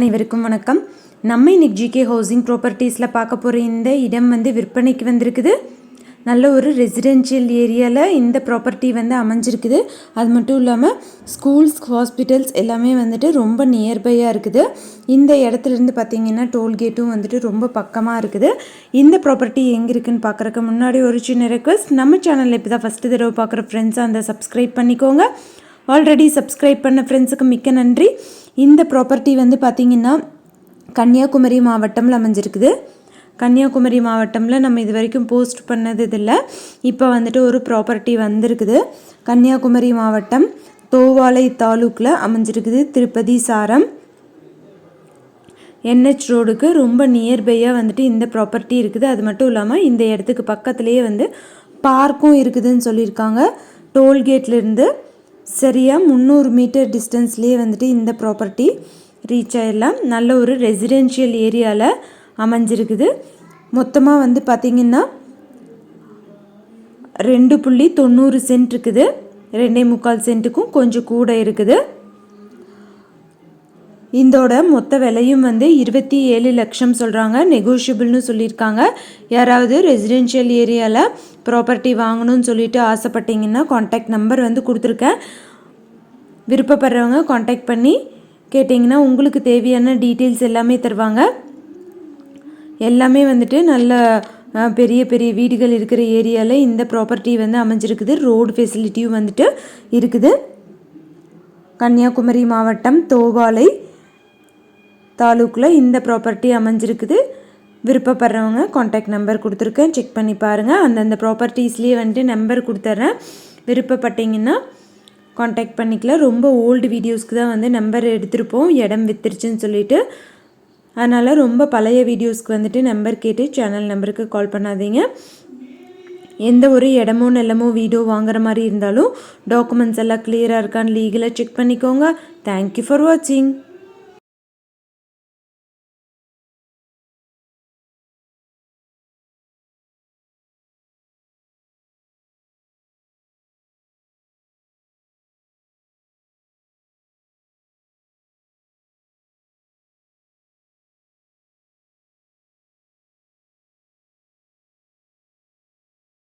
அனைவருக்கும் வணக்கம். நம்ம இன்னைக்கு ஜிகே ஹவுசிங் ப்ராப்பர்ட்டிஸில் பார்க்க போகிற இந்த இடம் வந்து விற்பனைக்கு வந்திருக்குது. நல்ல ஒரு ரெசிடென்ஷியல் ஏரியாவில் இந்த ப்ராப்பர்ட்டி வந்து அமைஞ்சிருக்குது. அது மட்டும் இல்லாமல் ஸ்கூல்ஸ் ஹாஸ்பிட்டல்ஸ் எல்லாமே வந்துட்டு ரொம்ப நியர்பையாக இருக்குது. இந்த இடத்துல இருந்து பார்த்தீங்கன்னா டோல்கேட்டும் வந்துட்டு ரொம்ப பக்கமாக இருக்குது. இந்த ப்ராப்பர்ட்டி எங்கே இருக்குதுன்னு பார்க்குறக்கு முன்னாடி ஒரு சின்ன ரெக்வஸ்ட் நம்ம சேனலில் இப்போ தான் ஃபஸ்ட்டு தடவை பார்க்குற ஃப்ரெண்ட்ஸாக அந்த சப்ஸ்கிரைப் பண்ணிக்கோங்க. ஆல்ரெடி சப்ஸ்கிரைப் பண்ண ஃப்ரெண்ட்ஸுக்கு மிக்க நன்றி. இந்த ப்ராப்பர்ட்டி வந்து பார்த்திங்கன்னா கன்னியாகுமரி மாவட்டமில் அமைஞ்சிருக்குது. கன்னியாகுமரி மாவட்டமில் நம்ம இது வரைக்கும் போஸ்ட் பண்ணது இதில். இப்போ வந்துட்டு ஒரு ப்ராப்பர்ட்டி வந்திருக்குது. கன்னியாகுமரி மாவட்டம் தோவாலை தாலுக்கில் அமைஞ்சிருக்குது. திருப்பதி சாரம். என்ஹெச் ரோடுக்கு ரொம்ப நியர்பையாக வந்துட்டு இந்த ப்ராப்பர்ட்டி இருக்குது. அது மட்டும் இல்லாமல் இந்த இடத்துக்கு பக்கத்துலேயே வந்து பார்க்கும் இருக்குதுன்னு சொல்லியிருக்காங்க. டோல்கேட்லேருந்து சரியாக முந்நூறு மீட்டர் டிஸ்டன்ஸ்லேயே வந்துட்டு இந்த ப்ராப்பர்ட்டி ரீச் ஆயிடலாம் நல்ல ஒரு ரெசிடென்ஷியல் ஏரியாவில் அமைஞ்சிருக்குது. மொத்தமாக வந்து பார்த்திங்கன்னா ரெண்டு புள்ளி தொண்ணூறு சென்ட் இருக்குது. ரெண்டே முக்கால் சென்ட்டுக்கும் கொஞ்சம் கூட இருக்குது. இதோட மொத்த விலையும் வந்து இருபத்தி ஏழு லட்சம் சொல்கிறாங்க நெகோஷியபிள்னு சொல்லியிருக்காங்க. யாராவது ரெசிடென்ஷியல் ஏரியாவில் ப்ராப்பர்ட்டி வாங்கணும்னு சொல்லிட்டு ஆசைப்பட்டீங்கன்னா காண்டாக்ட் நம்பர் வந்து கொடுத்துருக்கேன். விருப்பப்படுறவங்க காண்டாக்ட் பண்ணி கேட்டிங்கன்னா உங்களுக்கு தேவையான டீட்டெயில்ஸ் எல்லாமே தருவாங்க. எல்லாமே வந்துட்டு நல்ல பெரிய பெரிய வீடுகள் இருக்கிற ஏரியாவில் இந்த ப்ராப்பர்ட்டி வந்து அமைஞ்சிருக்குது. ரோடு ஃபெசிலிட்டியும் வந்துட்டு இருக்குது. கன்னியாகுமரி மாவட்டம் தோவாலை தாலுக்கில் இந்த ப்ராப்பர்ட்டி அமைஞ்சிருக்குது. விருப்பப்படுறவங்க காண்டாக்ட் நம்பர் கொடுத்துருக்கேன். செக் பண்ணி பாருங்கள் அந்தந்த ப்ராப்பர்ட்டிஸ்லேயே வந்துட்டு நம்பர் கொடுத்துட்றேன் விருப்பப்பட்டீங்கன்னா காண்டாக்ட் பண்ணிக்கலாம் ரொம்ப ஓல்டு வீடியோஸ்க்கு தான் வந்து நம்பர் எடுத்திருப்போம். இடம் வித்துருச்சுன்னு சொல்லிட்டு. அதனால் ரொம்ப பழைய வீடியோஸ்க்கு வந்துட்டு நம்பர் கேட்டு சேனல் நம்பருக்கு கால் பண்ணாதீங்க. எந்த ஒரு இடமோ நிலமோ வீடோ வாங்குற மாதிரி இருந்தாலும் டாக்குமெண்ட்ஸ் எல்லாம் கிளியராக இருக்கான்னு லீகலாக செக் பண்ணிக்கோங்க. தேங்க்யூ ஃபார் வாட்சிங்